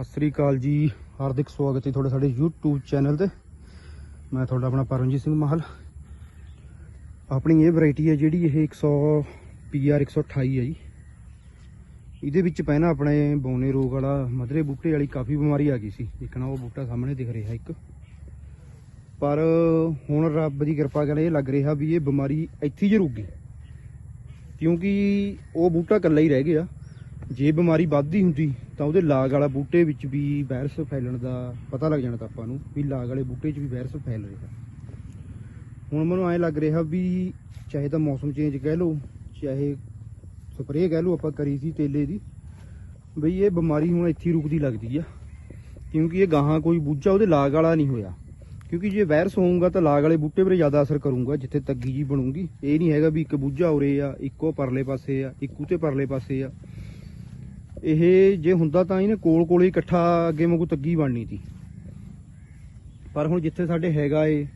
ਸਤਿ ਸ੍ਰੀ ਅਕਾਲ ਜੀ। ਹਾਰਦਿਕ ਸਵਾਗਤ ਹੈ ਤੁਹਾਡੇ ਸਾਡੇ YouTube ਚੈਨਲ ਤੇ। ਮੈਂ ਤੁਹਾਡਾ ਆਪਣਾ ਪਰਮਜੀਤ ਸਿੰਘ ਮਾਹਲ। ਆਪਣੀ ਇਹ ਵੈਰਾਈਟੀ ਹੈ ਜਿਹੜੀ ਇਹ 100 PR 128 ਹੈ ਜੀ। ਇਹਦੇ ਵਿੱਚ ਪਹਿਲਾਂ ਆਪਣੇ ਬੌਨੇ ਰੋਗ ਵਾਲਾ ਮਧਰੇ ਬੂਟੇ ਵਾਲੀ ਕਾਫੀ ਬਿਮਾਰੀ ਆ ਗਈ ਸੀ। ਇੱਕ ਉਹ ਬੂਟਾ ਸਾਹਮਣੇ ਦਿਖ ਰਿਹਾ ਇੱਕ। ਪਰ ਹੁਣ ਰੱਬ ਦੀ ਕਿਰਪਾ ਕਰਕੇ ਇਹ ਲੱਗ ਰਿਹਾ ਵੀ ਇਹ ਬਿਮਾਰੀ ਇੱਥੇ ਹੀ ਰੁਕ ਗਈ। ਕਿਉਂਕਿ ਉਹ ਬੂਟਾ ਇਕੱਲਾ ਹੀ ਰਹਿ ਗਿਆ। ਜੇ ਬਿਮਾਰੀ ਵੱਧਦੀ ਹੁੰਦੀ ਤਾਂ ਉਹਦੇ ਲਾਗ ਵਾਲਾ ਬੂਟੇ ਵਿੱਚ ਵੀ ਵਾਇਰਸ ਫੈਲਣ ਦਾ ਪਤਾ ਲੱਗ ਜਾਣਾ ਤਾਂ ਆਪਾਂ ਨੂੰ ਵੀ ਲਾਗ ਵਾਲੇ ਬੂਟੇ 'ਚ ਵੀ ਵਾਇਰਸ ਫੈਲ ਰਿਹਾ। ਹੁਣ ਮੈਨੂੰ ਐਂ ਲੱਗ ਰਿਹਾ ਵੀ ਚਾਹੇ ਤਾਂ ਮੌਸਮ ਚੇਂਜ ਕਹਿ ਲਓ, ਚਾਹੇ ਸਪਰੇਅ ਕਹਿ ਲਓ ਆਪਾਂ ਕਰੀ ਸੀ ਤੇਲੇ ਦੀ, ਬਈ ਇਹ ਬਿਮਾਰੀ ਹੁਣ ਇੱਥੇ ਰੁਕਦੀ ਲੱਗਦੀ ਆ। ਕਿਉਂਕਿ ਇਹ ਗਾਹਾਂ ਕੋਈ ਬੂਝਾ ਉਹਦੇ ਲਾਗ ਵਾਲਾ ਨਹੀਂ ਹੋਇਆ। ਕਿਉਂਕਿ ਜੇ ਵਾਇਰਸ ਹੋਊਗਾ ਤਾਂ ਲਾਗ ਵਾਲੇ ਬੂਟੇ 'ਤੇ ਜ਼ਿਆਦਾ ਅਸਰ ਕਰੂਗਾ, ਜਿੱਥੇ ਤੱਗੀ ਜੀ ਬਣੂਗੀ। ਇਹ ਨਹੀਂ ਹੈਗਾ ਵੀ ਇੱਕ ਬੂਝਾ ਉਰੇ ਆ, ਇੱਕੋ ਪਰਲੇ ਪਾਸੇ ਆ, ਇੱਕੂ ਤੇ ਪਰਲੇ ਪਾਸੇ ਆ। ਇਹ ਜੇ ਹੁੰਦਾ ਤਾਂ ਇਹਨੇ ਕੋਲ ਕੋਲੇ ਇਕੱਠਾ ਅੱਗੇ ਵਾਂਗੂ ਤੱਗੀ ਬਣਨੀ ਸੀ। ਪਰ ਹੁਣ ਜਿੱਥੇ ਸਾਡੇ ਹੈਗਾ ਏ,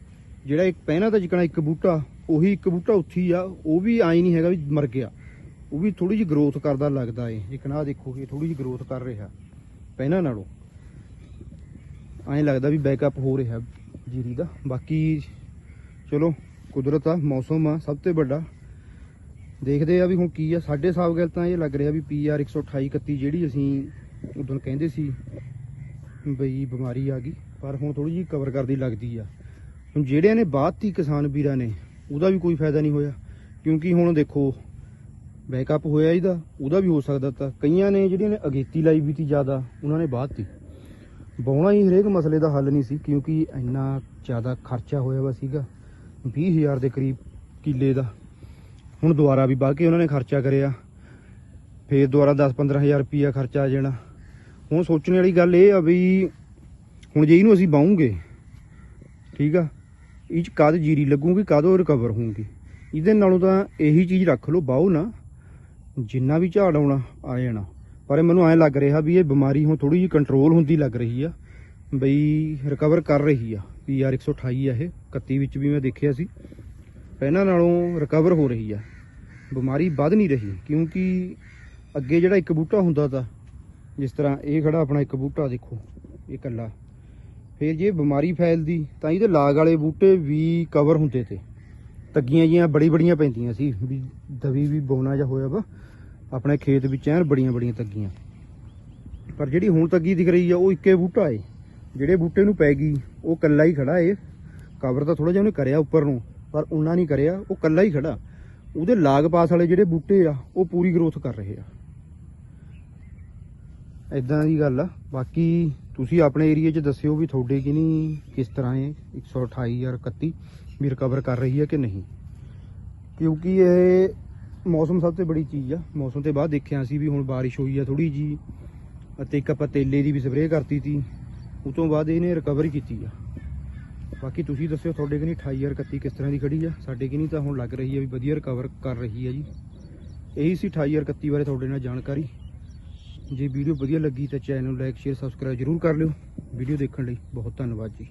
ਜਿਹੜਾ ਇੱਕ ਪਹਿਨਾ ਤਾਂ ਜਿਕਣਾ ਇੱਕ ਬੂਟਾ, ਉਹੀ ਇੱਕ ਬੂਟਾ ਉੱਥੀ ਆ, ਉਹ ਵੀ ਆਈ ਨਹੀਂ ਹੈਗਾ ਵੀ ਮਰ ਗਿਆ। ਉਹ ਵੀ ਥੋੜੀ ਜਿਹੀ ਗਰੋਥ ਕਰਦਾ ਲੱਗਦਾ ਏ, ਜਿਕਣਾ ਆਹ ਦੇਖੋ, ਇਹ ਥੋੜੀ ਜਿਹੀ ਗਰੋਥ ਕਰ ਰਿਹਾ, ਪਹਿਨਾ ਨਾਲੋਂ। ਐਂ ਲੱਗਦਾ ਵੀ ਬੈਕਅਪ ਹੋ ਰਿਹਾ ਜੀਰੀ ਦਾ। ਬਾਕੀ ਚਲੋ, ਕੁਦਰਤ ਆ ਮੌਸਮ ਆ, ਸਭ ਤੋਂ ਵੱਡਾ। ਦੇਖਦੇ ਆ ਵੀ ਹੁਣ ਕੀ ਆ, ਸਾਡੇ ਹਿਸਾਬ ਗੱਲ ਤਾਂ ਇਹ ਲੱਗ ਰਿਹਾ ਵੀ ਪੀਆਰ 128 31 ਜਿਹੜੀ ਅਸੀਂ ਉਦੋਂ ਕਹਿੰਦੇ ਸੀ ਬਈ ਬਿਮਾਰੀ ਆ ਗਈ, ਪਰ ਹੁਣ ਥੋੜੀ ਜਿਹੀ ਕਵਰ ਕਰਦੀ ਲੱਗਦੀ ਆ। ਹੁਣ ਜਿਹੜਿਆਂ ਨੇ ਬਾਅਦ ਤੀ ਕਿਸਾਨ ਵੀਰਾਂ ਨੇ, ਉਹਦਾ ਵੀ ਕੋਈ ਫਾਇਦਾ ਨਹੀਂ ਹੋਇਆ, ਕਿਉਂਕਿ ਹੁਣ ਦੇਖੋ ਬੈਕਅਪ ਹੋਇਆ ਇਹਦਾ, ਉਹਦਾ ਵੀ ਹੋ ਸਕਦਾ ਤਾਂ। ਕਈਆਂ ਨੇ ਜਿਹੜੀਆਂ ਨੇ ਅਗੇਤੀ ਲਾਈ ਵੀ ਤੀ ਜ਼ਿਆਦਾ, ਉਹਨਾਂ ਨੇ ਬਾਅਦ ਤੀ। ਬਾਉਣਾ ਹੀ ਹਰੇਕ ਮਸਲੇ ਦਾ ਹੱਲ ਨਹੀਂ ਸੀ, ਕਿਉਂਕਿ ਇੰਨਾ ਜ਼ਿਆਦਾ ਖਰਚਾ ਹੋਇਆ ਵਾ ਸੀਗਾ 20000 ਦੇ ਕਰੀਬ ਕਿੱਲੇ ਦਾ। ਹੁਣ ਦੁਬਾਰਾ ਵੀ ਬਾਕੀ ਉਹਨਾਂ ਨੇ ਖਰਚਾ ਕਰਿਆ। ਫੇਰ ਦੁਬਾਰਾ 10-15000 ਰੁਪਈਆ ਖਰਚਾ ਆ ਜਾਣਾ। ਹੁਣ ਸੋਚਣ ਵਾਲੀ ਗੱਲ ਇਹ ਆ ਵੀ ਹੁਣ ਜੇ ਇਹਨੂੰ ਅਸੀਂ ਬਾਉਂਗੇ ਠੀਕ ਆ, ਇਹ ਚ ਕਦ ਜੀਰੀ ਲੱਗੂਗੀ, ਕਦੋਂ ਰਿਕਵਰ ਹੋਊਗੀ। ਇਹਦੇ ਨਾਲੋਂ ਤਾਂ ਇਹੀ ਚੀਜ਼ ਰੱਖ ਲਓ ਬਾਓ ਨਾ। ਜਿੰਨਾ ਵੀ ਝਾੜ ਆਉਣਾ, ਆ ਜਾਣਾ। ਪਰ ਮੈਨੂੰ ਐਂ ਲੱਗ ਰਿਹਾ ਵੀ ਇਹ ਬਿਮਾਰੀ ਹੁਣ ਥੋੜੀ ਜਿਹੀ ਕੰਟਰੋਲ ਹੁੰਦੀ ਲੱਗ ਰਹੀ ਆ। ਬਈ ਰਿਕਵਰ ਕਰ ਰਹੀ ਆ। ਪੀਆਰ 128 ਆ ਇਹ 31 ਵਿੱਚ ਵੀ ਮੈਂ ਦੇਖਿਆ ਸੀ। ਪਹਿਲਾਂ ਨਾਲੋਂ ਰਿਕਵਰ ਹੋ ਰਹੀ ਆ। ਬਿਮਾਰੀ ਵੱਧ ਨਹੀਂ ਰਹੀ, ਕਿਉਂਕਿ ਅੱਗੇ ਜਿਹੜਾ ਇੱਕ ਬੂਟਾ ਹੁੰਦਾ ਤਾਂ, ਜਿਸ ਤਰ੍ਹਾਂ ਇਹ ਖੜਾ ਆਪਣਾ ਇੱਕ ਬੂਟਾ ਦੇਖੋ, ਇਹ ਕੱਲਾ ਫਿਰ ਜੇ ਬਿਮਾਰੀ ਫੈਲਦੀ, ਤਾਂ ਇਹਦੇ ਲਾਗ ਵਾਲੇ ਬੂਟੇ ਵੀ ਕਵਰ ਹੁੰਦੇ ਤੇ। ਤੱਗੀਆਂ ਜੀਆਂ ਬੜੀ ਬੜੀਆਂ ਪੈਂਦੀਆਂ ਸੀ, ਵੀ ਦਵੀ ਵੀ ਬੋਨਾ ਜਿਹਾ ਹੋਇਆ ਵਾ, ਆਪਣੇ ਖੇਤ ਵਿੱਚ ਐਨ ਬੜੀਆਂ ਬੜੀਆਂ ਤੱਗੀਆਂ। ਪਰ ਜਿਹੜੀ ਹੁਣ ਤੱਗੀ ਦਿਖ ਰਹੀ ਆ, ਉਹ ਇੱਕੇ ਬੂਟਾ ਏ। ਜਿਹੜੇ ਬੂਟੇ ਨੂੰ ਪੈ ਗਈ, ਉਹ ਕੱਲਾ ਹੀ ਖੜਾ ਏ। ਕਵਰ ਤਾਂ ਥੋੜਾ ਜਿਹਾ ਉਹਨੇ ਕਰਿਆ ਉੱਪਰ ਨੂੰ, ਪਰ ਉਹਨਾਂ ਨਹੀਂ ਕਰਿਆ, ਉਹ ਕੱਲਾ ਹੀ ਖੜਾ। ਉਹਦੇ ਲਾਗ ਪਾਸ ਵਾਲੇ ਜਿਹੜੇ ਬੂਟੇ ਆ, ਉਹ ਪੂਰੀ ਗਰੋਥ ਕਰ ਰਹੇ ਆ। ਇਦਾਂ ਦੀ ਗੱਲ ਆ। ਬਾਕੀ ਤੁਸੀਂ ਆਪਣੇ ਏਰੀਆ 'ਚ ਦੱਸਿਓ ਵੀ ਤੁਹਾਡੇ ਕਿ ਨਹੀਂ, ਕਿਸ ਤਰ੍ਹਾਂ ਹੈ 128 ਜਾਂ 31 ਵੀ ਰਿਕਵਰ ਕਰ ਰਹੀ ਹੈ ਕਿ ਨਹੀਂ? ਕਿਉਂਕਿ ਇਹ ਮੌਸਮ ਸਭ ਤੋਂ ਬੜੀ ਚੀਜ਼ ਆ। ਮੌਸਮ ਤੇ ਬਾਅਦ ਦੇਖਿਆ ਸੀ ਵੀ ਹੁਣ ਬਾਰਿਸ਼ ਹੋਈ ਆ ਥੋੜੀ ਜੀ ਅਤੇ ਇੱਕ ਆਪਾਂ ਤੇਲੇ ਦੀ ਵੀ ਸਪਰੇਅ ਕਰਤੀ ਸੀ ਉਹ ਤੋਂ ਬਾਅਦ ਇਹਨੇ ਰਿਕਵਰੀ ਕੀਤੀ ਆ। ਬਾਕੀ ਤੁਸੀਂ ਦੱਸਿਓ ਤੁਹਾਡੇ ਕਿ ਨਹੀਂ 28 ਜਾਂ 31 ਕਿਸ ਤਰ੍ਹਾਂ ਦੀ ਖੜੀ ਆ? ਸਾਡੇ ਕਿ ਨਹੀਂ ਤਾਂ ਹੁਣ ਲੱਗ ਰਹੀ ਹੈ ਵੀ ਵਧੀਆ ਰਿਕਵਰ ਕਰ ਰਹੀ ਹੈ ਜੀ। ਇਹੀ ਸੀ 28 ਜਾਂ 31 ਬਾਰੇ ਤੁਹਾਡੇ ਨਾਲ ਜਾਣਕਾਰੀ। ਜੇ ਵੀਡੀਓ ਵਧੀਆ ਲੱਗੀ ਤਾਂ ਚੈਨਲ ਨੂੰ ਲਾਈਕ ਸ਼ੇਅਰ ਸਬਸਕ੍ਰਾਈਬ ਜਰੂਰ ਕਰ ਲਿਓ। ਵੀਡੀਓ ਦੇਖਣ ਲਈ ਬਹੁਤ ਧੰਨਵਾਦ ਜੀ।